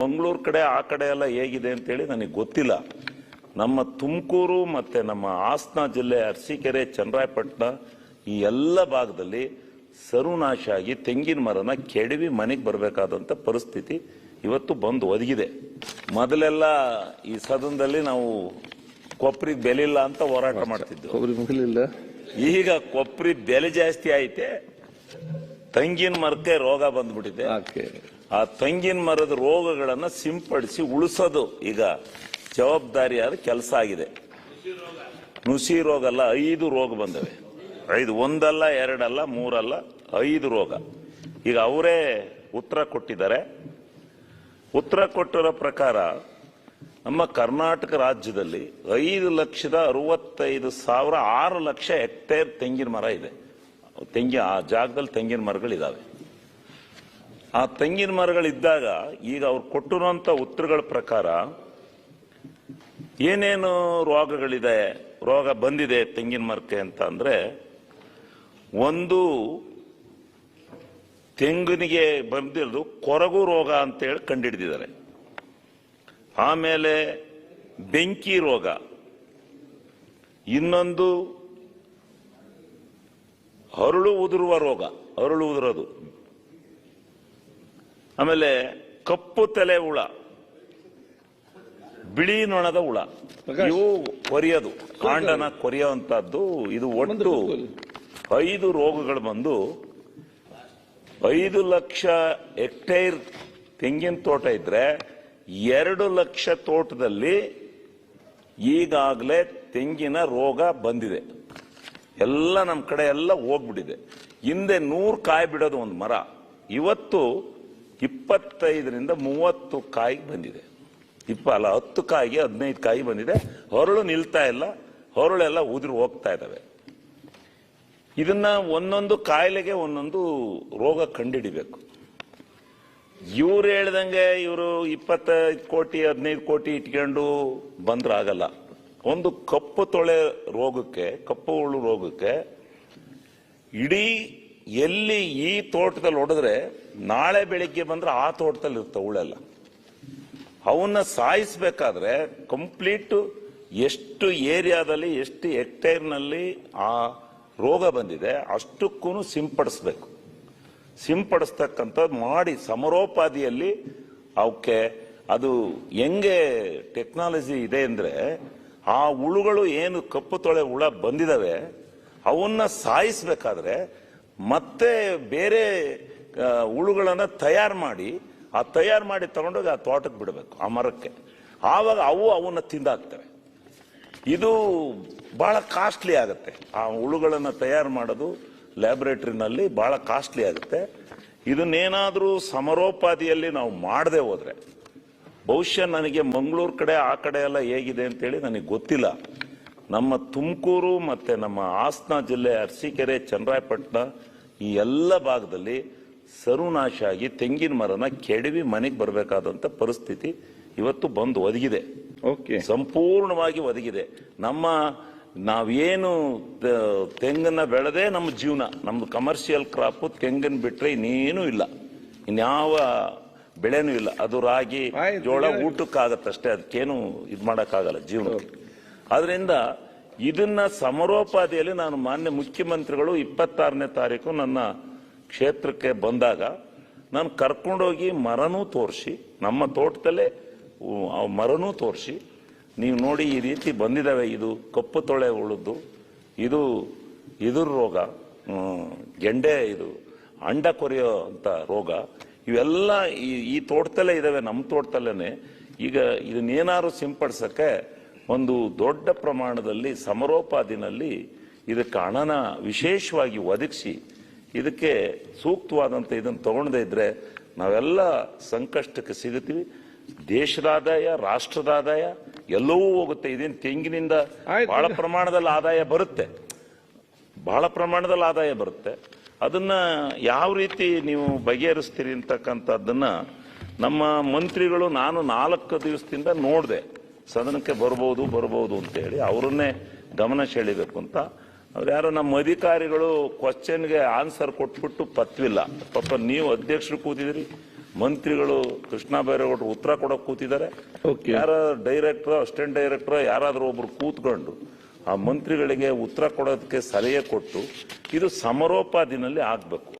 ಮಂಗಳೂರು ಕಡೆ ಆ ಕಡೆ ಎಲ್ಲ ಹೇಗಿದೆ ಅಂತೇಳಿ ನನಗೆ ಗೊತ್ತಿಲ್ಲ. ನಮ್ಮ ತುಮಕೂರು ಮತ್ತೆ ನಮ್ಮ ಹಾಸನ ಜಿಲ್ಲೆ ಅರಸೀಕೆರೆ ಚನ್ನರಾಯಪಟ್ಟಣ ಈ ಎಲ್ಲ ಭಾಗದಲ್ಲಿ ಸರುನಾಶ ಆಗಿ ತೆಂಗಿನ ಮರನ ಕೆಡವಿ ಮನೆಗೆ ಬರಬೇಕಾದಂತ ಪರಿಸ್ಥಿತಿ ಇವತ್ತು ಬಂದು ಒದಗಿದೆ. ಮೊದಲೆಲ್ಲ ಈ ಸದನದಲ್ಲಿ ನಾವು ಕೊಬ್ಬರಿಗೆ ಬೆಲಿಲ್ಲ ಇಲ್ಲ ಅಂತ ಹೋರಾಟ ಮಾಡ್ತಿದ್ದೆವು. ಈಗ ಕೊಬ್ಬರಿ ಬೆಲೆ ಜಾಸ್ತಿ ಐತೆ ತೆಂಗಿನ ಮರಕ್ಕೆ ರೋಗ ಬಂದ್ಬಿಟ್ಟಿದೆ. ಆ ತೆಂಗಿನ ಮರದ ರೋಗಗಳನ್ನು ಸಿಂಪಡಿಸಿ ಉಳಿಸೋದು. ಈಗ ಜವಾಬ್ದಾರಿಯಾದ ಕೆಲಸ ಆಗಿದೆ. ನುಸಿ ರೋಗ ಅಲ್ಲ, ಐದು ರೋಗ ಬಂದವೆ. ಐದು, ಒಂದಲ್ಲ, ಎರಡಲ್ಲ, ಮೂರಲ್ಲ, ಐದು ರೋಗ. ಈಗ ಅವರೇ ಉತ್ತರ ಕೊಟ್ಟಿದ್ದಾರೆ. ಉತ್ತರ ಕೊಟ್ಟಿರೋ ಪ್ರಕಾರ ನಮ್ಮ ಕರ್ನಾಟಕ ರಾಜ್ಯದಲ್ಲಿ ಐದು ಲಕ್ಷದ ಅರವತ್ತೈದು ಸಾವಿರ ಆರು ಲಕ್ಷ ಹೆಕ್ಟೇರ್ ತೆಂಗಿನ ಮರ ಇದೆ. ತೆಂಗಿನ ಆ ಜಾಗದಲ್ಲಿ ತೆಂಗಿನ ಮರಗಳಿದಾವೆ. ಆ ತೆಂಗಿನ ಮರಗಳಿದ್ದಾಗ ಈಗ ಅವ್ರು ಕೊಟ್ಟಿರುವಂಥ ಉತ್ತರಗಳ ಪ್ರಕಾರ ಏನೇನು ರೋಗಗಳಿದೆ, ರೋಗ ಬಂದಿದೆ ತೆಂಗಿನ ಮರಕ್ಕೆ ಅಂತ ಅಂದ್ರೆ ಒಂದು ತೆಂಗಿನಿಗೆ ಬಂದಿರೋದು ಕೊರಗು ರೋಗ ಅಂತೇಳಿ ಕಂಡುಹಿಡಿದಿದ್ದಾರೆ ಆಮೇಲೆ ಬೆಂಕಿ ರೋಗ. ಇನ್ನೊಂದು ಹರಳು ಉದುರುವ ರೋಗ ಹರಳು ಉದುರೋದು. ಆಮೇಲೆ ಕಪ್ಪು ತಲೆ ಹುಳ ಬಿಳಿ ನೊಣದ ಹುಳ. ಇವು ಕೊರಿಯೋದು. ಕಾಂಡನ ಕೊರಿಯುವಂತದ್ದು ಇದು ಒಟ್ಟು ಐದು ರೋಗಗಳು ಬಂದು ಐದು ಲಕ್ಷ ಹೆಕ್ಟೇರ್ ತೆಂಗಿನ ತೋಟ ಇದ್ರೆ ಎರಡು ಲಕ್ಷ ತೋಟದಲ್ಲಿ ಈಗಾಗಲೇ ತೆಂಗಿನ ರೋಗ ಬಂದಿದೆ. ಎಲ್ಲ ನಮ್ಮ ಕಡೆ ಎಲ್ಲ ಹೋಗ್ಬಿಟ್ಟಿದೆ. ಹಿಂದೆ ನೂರು ಕಾಯಿ ಬಿಡೋದು ಒಂದು ಮರ. ಇವತ್ತು ಇಪ್ಪತ್ತೈದರಿಂದ ಮೂವತ್ತು ಕಾಯಿ ಬಂದಿದೆ. ಇಪ್ಪ ಅಲ್ಲ ಹತ್ತು ಕಾಯಿಗೆ ಹದಿನೈದು ಕಾಯಿ ಬಂದಿದೆ. ಹೊರಳು ನಿಲ್ತಾ ಇಲ್ಲ. ಹೊರಳೆಲ್ಲ ಉದುರು ಹೋಗ್ತಾ ಇದ್ದಾವೆ. ಇದನ್ನ ಒಂದೊಂದು ಕಾಯಿಲೆಗೆ ಒಂದೊಂದು ರೋಗ ಕಂಡುಹಿಡಿಬೇಕು. ಇವ್ರು ಹೇಳ್ದಂಗೆ ಇವರು ಇಪ್ಪತ್ತೈದು ಕೋಟಿ, ಹದಿನೈದು ಕೋಟಿ ಇಟ್ಕೊಂಡು ಬಂದ್ರೆ ಆಗಲ್ಲ ಒಂದು ಕಪ್ಪು ತೊಳೆ ರೋಗಕ್ಕೆ, ಕಪ್ಪು ಹುಳು ರೋಗಕ್ಕೆ ಇಡೀ ಎಲ್ಲಿ ಈ ತೋಟದಲ್ಲಿ ಹೊಡೆದ್ರೆ ನಾಳೆ ಬೆಳಿಗ್ಗೆ ಬಂದ್ರೆ ಆ ತೋಟದಲ್ಲಿ ಇರ್ತಾವ ಉಳೆಲ್ಲ. ಅವನ್ನ ಸಾಯಿಸ್ಬೇಕಾದ್ರೆ ಕಂಪ್ಲೀಟ್ ಎಷ್ಟು ಏರಿಯಾದಲ್ಲಿ, ಎಷ್ಟು ಹೆಕ್ಟೇರ್ನಲ್ಲಿ ಆ ರೋಗ ಬಂದಿದೆ ಅಷ್ಟಕ್ಕೂ ಸಿಂಪಡಿಸ್ಬೇಕು. ಸಿಂಪಡಿಸ್ತಕ್ಕಂಥದ್ದು ಮಾಡಿ ಸಮರೋಪಾದಿಯಲ್ಲಿ ಅವಕ್ಕೆ ಅದು ಹೆಂಗೆ ಟೆಕ್ನಾಲಜಿ ಇದೆ ಅಂದ್ರೆ ಆ ಹುಳುಗಳು ಏನು ಕಪ್ಪು ತೊಳೆ ಹುಳ ಬಂದಿದ್ದಾವೆ ಅವನ್ನ ಸಾಯಿಸ್ಬೇಕಾದ್ರೆ ಮತ್ತೆ ಬೇರೆ ಹುಳುಗಳನ್ನು ತಯಾರು ಮಾಡಿ, ಆ ತಯಾರು ಮಾಡಿ ತಗೊಂಡೋಗಿ ಆ ತೋಟಕ್ಕೆ ಬಿಡಬೇಕು, ಆ ಮರಕ್ಕೆ. ಆವಾಗ ಅವು ಅವನ್ನ ತಿಂದಾಕ್ತವೆ. ಇದು ಬಹಳ ಕಾಸ್ಟ್ಲಿ ಆಗುತ್ತೆ. ಆ ಹುಳುಗಳನ್ನು ತಯಾರು ಮಾಡೋದು ಲ್ಯಾಬ್ರೇಟ್ರಿನಲ್ಲಿ ಬಹಳ ಕಾಸ್ಟ್ಲಿ ಆಗುತ್ತೆ. ಇದನ್ನೇನಾದರೂ ಸಮರೋಪಾದಿಯಲ್ಲಿ ನಾವು ಮಾಡದೆ ಹೋದರೆ ಬಹುಶಃ ನನಗೆ ಮಂಗಳೂರು ಕಡೆ, ಆ ಕಡೆ ಎಲ್ಲ ಹೇಗಿದೆ ಅಂತೇಳಿ ನನಗೆ ಗೊತ್ತಿಲ್ಲ. ನಮ್ಮ ತುಮಕೂರು ಮತ್ತು ನಮ್ಮ ಹಾಸನ ಜಿಲ್ಲೆ ಅರಸೀಕೆರೆ ಚನ್ನರಾಯಪಟ್ಟಣ ಈ ಎಲ್ಲ ಭಾಗದಲ್ಲಿ ಸರ್ವನಾಶ ಆಗಿ ತೆಂಗಿನ ಮರನ ಕೆಡವಿ ಮನೆಗೆ ಬರಬೇಕಾದಂಥ ಪರಿಸ್ಥಿತಿ ಇವತ್ತು ಬಂದು ಒದಗಿದೆ. ಓಕೆ ಸಂಪೂರ್ಣವಾಗಿ ಒದಗಿದೆ. ನಮ್ಮ ನಾವೇನು ತೆಂಗನ್ನು ಬೆಳೆದೇ ನಮ್ಮ ಜೀವನ. ನಮ್ಮದು ಕಮರ್ಷಿಯಲ್ ಕ್ರಾಪ್ ತೆಂಗನ್ನು ಬಿಟ್ಟರೆ ಇನ್ನೇನೂ ಇಲ್ಲ. ಇನ್ಯಾವ ಬೆಳೆನೂ ಇಲ್ಲ. ಅದು ರಾಗಿ ಜೋಳ ಊಟಕ್ಕಾಗತ್ತಷ್ಟೇ. ಅದಕ್ಕೇನು ಇದು ಮಾಡೋಕ್ಕಾಗಲ್ಲ ಜೀವನಕ್ಕೆ. ಆದ್ರಿಂದ ಇದನ್ನ ಸಮರೋಪಾದಿಯಲ್ಲಿ ನಾನು ಮಾನ್ಯ ಮುಖ್ಯಮಂತ್ರಿಗಳು ಇಪ್ಪತ್ತಾರನೇ ತಾರೀಕು ನನ್ನ ಕ್ಷೇತ್ರಕ್ಕೆ ಬಂದಾಗ ನಾನು ಕರ್ಕೊಂಡೋಗಿ ಮರನೂ ತೋರಿಸಿ, ನಮ್ಮ ತೋಟದಲ್ಲೇ ಮರನೂ ತೋರಿಸಿ, ನೀವು ನೋಡಿ ಈ ರೀತಿ ಬಂದಿದ್ದಾವೆ ಇದು ಕಪ್ಪು ತೊಳೆ ಉಳಿದು ಇದು ಇದ್ರ ರೋಗ ಗೆಂಡೆ ಇದು, ಅಂಡ ಕೊರೆಯೋ ಅಂತ ರೋಗ, ಇವೆಲ್ಲ ಈ ಈ ತೋಟದಲ್ಲೇ ಇದ್ದಾವೆ ನಮ್ಮ ತೋಟದಲ್ಲೇ ಈಗ ಇದನ್ನೇನಾದ್ರು ಸಿಂಪಡಿಸಕ್ಕೆ ಒಂದು ದೊಡ್ಡ ಪ್ರಮಾಣದಲ್ಲಿ ಸಮರೋಪಾದಿನಲ್ಲಿ ಇದಕ್ಕೆ ಹಣನ ವಿಶೇಷವಾಗಿ ಒದಗಿಸಿ ಇದಕ್ಕೆ ಸೂಕ್ತವಾದಂಥ ಇದನ್ನು ತಗೊಳ್ಳದೇ ಇದ್ದರೆ ನಾವೆಲ್ಲ ಸಂಕಷ್ಟಕ್ಕೆ ಸಿಗುತ್ತೀವಿ. ದೇಶದ ಆದಾಯ ರಾಷ್ಟ್ರದ ಆದಾಯ ಎಲ್ಲವೂ ಹೋಗುತ್ತೆ. ಇದೇನು ತೆಂಗಿನಿಂದ. ಬಹಳ ಪ್ರಮಾಣದಲ್ಲಿ ಆದಾಯ ಬರುತ್ತೆ. ಬಹಳ ಪ್ರಮಾಣದಲ್ಲಿ ಆದಾಯ ಬರುತ್ತೆ. ಅದನ್ನ ಯಾವ ರೀತಿ ನೀವು ಬಗೆಹರಿಸ್ತೀರಿ ಅಂತಕ್ಕಂಥದ್ದನ್ನ ನಮ್ಮ ಮಂತ್ರಿಗಳು ನಾನು ನಾಲ್ಕು ದಿವಸದಿಂದ ನೋಡಿದೆ. ಸದನಕ್ಕೆ ಬರ್ಬೋದು ಬರ್ಬೋದು ಅಂತೇಳಿ ಅವರನ್ನೇ ಗಮನ ಸೆಳಿಬೇಕು ಅಂತ. ಅವ್ರು ಯಾರೋ ನಮ್ಮ ಅಧಿಕಾರಿಗಳು ಕ್ವಶನ್ಗೆ ಆನ್ಸರ್ ಕೊಟ್ಬಿಟ್ಟು ಪತ್ವಿಲ್ಲ. ಪಾಪ ನೀವು ಅಧ್ಯಕ್ಷರು ಕೂತಿದ್ರಿ ಮಂತ್ರಿಗಳು ಕೃಷ್ಣ ಬೈರೇಗೌಡರು ಉತ್ತರ ಕೊಡಕ್ ಕೂತಿದ್ದಾರೆ. ಯಾರ ಡೈರೆಕ್ಟರ್ ಅಸಿಸ್ಟೆಂಟ್ ಡೈರೆಕ್ಟರ್ ಯಾರಾದ್ರೂ ಒಬ್ರು ಕೂತ್ಕೊಂಡು ಆ ಮಂತ್ರಿಗಳಿಗೆ ಉತ್ತರ ಕೊಡೋದಕ್ಕೆ ಸಲಹೆ ಕೊಟ್ಟು ಇದು ಸಮರೋಪಾದಿನಲ್ಲಿ ಆಗ್ಬೇಕು.